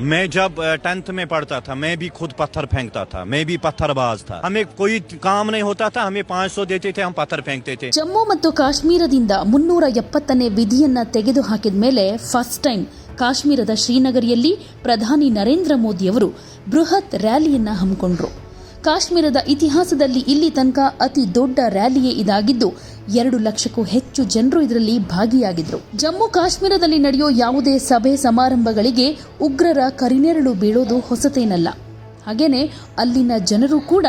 मैं जब टेंथ में पढ़ता था मैं भी खुद पत्थर फेंकता था मैं भी पत्थरबाज था हमें कोई काम नहीं होता था हमें 500 देते थे हम पत्थर फेंकते थे ಜಮ್ಮು ಮತ್ತು ಕಾಶ್ಮೀರದಿಂದ ಮುನ್ನೂರ ಎಪ್ಪತ್ತನೇ ವಿಧಿಯನ್ನ ತೆಗೆದುಹಾಕಿದ ಮೇಲೆ ಫಸ್ಟ್ ಟೈಮ್ ಕಾಶ್ಮೀರದ ಶ್ರೀನಗರಿಯಲ್ಲಿ ಪ್ರಧಾನಿ ನರೇಂದ್ರ ಮೋದಿಯವರು ಬೃಹತ್ ರ್ಯಾಲಿಯನ್ನ ಹಮ್ಮಿಕೊಂಡ್ರು ಕಾಶ್ಮೀರದ ಇತಿಹಾಸದಲ್ಲಿ ಇಲ್ಲಿ ತನಕ ಅತಿ ದೊಡ್ಡ ರ್ಯಾಲಿಯೇ ಇದಾಗಿದ್ದು, ಎರಡು ಲಕ್ಷಕ್ಕೂ ಹೆಚ್ಚು ಜನರು ಇದರಲ್ಲಿ ಭಾಗಿಯಾಗಿದ್ದರು ಜಮ್ಮು ಕಾಶ್ಮೀರದಲ್ಲಿ ನಡೆಯೋ ಯಾವುದೇ ಸಭೆ ಸಮಾರಂಭಗಳಿಗೆ ಉಗ್ರರ ಕರಿನೆರಳು ಬೀಳೋದು ಹೊಸತೇನಲ್ಲ. ಹಾಗೇನೆ, ಅಲ್ಲಿನ ಜನರು ಕೂಡ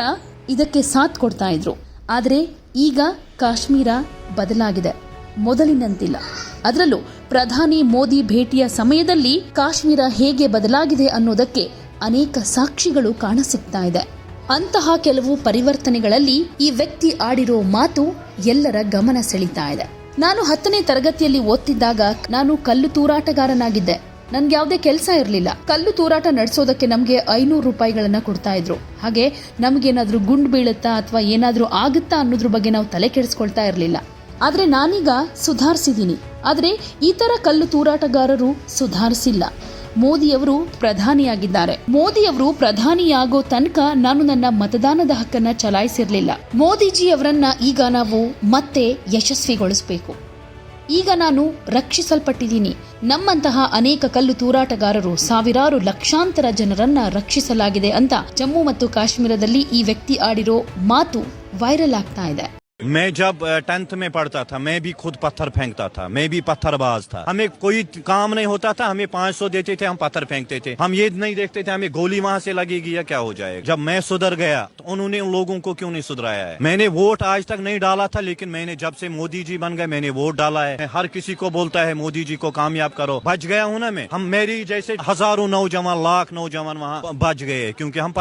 ಇದಕ್ಕೆ ಸಾಥ್ ಕೊಡ್ತಾ ಇದ್ರು. ಆದರೆ, ಈಗ ಕಾಶ್ಮೀರ ಬದಲಾಗಿದೆ. ಮೊದಲಿನಂತಿಲ್ಲ. ಅದರಲ್ಲೂ ಪ್ರಧಾನಿ ಮೋದಿ ಭೇಟಿಯ ಸಮಯದಲ್ಲಿ ಕಾಶ್ಮೀರ ಹೇಗೆ ಬದಲಾಗಿದೆ ಅನ್ನೋದಕ್ಕೆ ಅನೇಕ ಸಾಕ್ಷಿಗಳು ಕಾಣಸಿಗ್ತಾ ಇದೆ. ಅಂತಹ ಕೆಲವು ಪರಿವರ್ತನೆಗಳಲ್ಲಿ ಈ ವ್ಯಕ್ತಿ ಆಡಿರೋ ಮಾತು ಎಲ್ಲರ ಗಮನ ಸೆಳೀತಾ ಇದೆ. ನಾನು ಹತ್ತನೇ ತರಗತಿಯಲ್ಲಿ ಓದ್ತಿದ್ದಾಗ ನಾನು ಕಲ್ಲು ತೂರಾಟಗಾರನಾಗಿದ್ದೆ. ನನ್ಗೆ ಯಾವುದೇ ಕೆಲಸ ಇರಲಿಲ್ಲ. ಕಲ್ಲು ತೂರಾಟ ನಡೆಸೋದಕ್ಕೆ ನಮಗೆ ಐನೂರು ರೂಪಾಯಿಗಳನ್ನ ಕೊಡ್ತಾ ಇದ್ರು. ಹಾಗೆ ನಮಗೇನಾದ್ರೂ ಗುಂಡು ಬೀಳುತ್ತಾ ಅಥವಾ ಏನಾದರೂ ಆಗುತ್ತಾ ಅನ್ನೋದ್ರ ಬಗ್ಗೆ ನಾವು ತಲೆ ಕೆಡಿಸ್ಕೊಳ್ತಾ ಇರಲಿಲ್ಲ. ಆದರೆ ನಾನೀಗ ಸುಧಾರಿಸಿದ್ದೀನಿ. ಆದರೆ ಈ ಥರ ಕಲ್ಲು ತೂರಾಟಗಾರರು ಸುಧಾರಿಸಿಲ್ಲ. ಮೋದಿಯವರು ಪ್ರಧಾನಿಯಾಗಿದ್ದಾರೆ. ಮೋದಿಯವರು ಪ್ರಧಾನಿಯಾಗೋ ತನಕ ನಾನು ನನ್ನ ಮತದಾನದ ಹಕ್ಕನ್ನ ಚಲಾಯಿಸಿರ್ಲಿಲ್ಲ. ಮೋದಿಜಿಯವರನ್ನ ಈಗ ನಾವು ಮತ್ತೆ ಯಶಸ್ವಿಗೊಳಿಸಬೇಕು. ಈಗ ನಾನು ರಕ್ಷಿಸಲ್ಪಟ್ಟಿದ್ದೀನಿ. ನಮ್ಮಂತಹ ಅನೇಕ ಕಲ್ಲು ತೂರಾಟಗಾರರು ಸಾವಿರಾರು ಲಕ್ಷಾಂತರ ಜನರನ್ನ ರಕ್ಷಿಸಲಾಗಿದೆ ಅಂತ ಜಮ್ಮು ಮತ್ತು ಕಾಶ್ಮೀರದಲ್ಲಿ ಈ ವ್ಯಕ್ತಿ ಆಡಿರೋ ಮಾತು ವೈರಲ್ ಆಗ್ತಾ ಇದೆ. मैं जब टेंथ में पढ़ता था, मैं भी खुद पत्थर फेंकता था, मैं भी पत्थरबाज था। हमें कोई काम नहीं होता था, हमें 500 देते थे, हम पत्थर फेंकते थे। हम ये नहीं देखते थे, हमें गोली वहाँ से लगेगी या क्या हो जाएगा। जब मैं सुधर गया तो उन्होंने उन लोगों को क्यों नहीं सुधराया है? मैंने वोट आज तक नहीं डाला था, लेकिन मैंने जब से मोदी जी बन गए, मैंने वोट डाला है। हर किसी को बोलता है, मोदी जी को कामयाब करो। बच गया हूँ ना मैं। हम मेरी जैसे हज़ारों नौजवान, लाख नौजवान वहाँ बच गए क्योंकि हम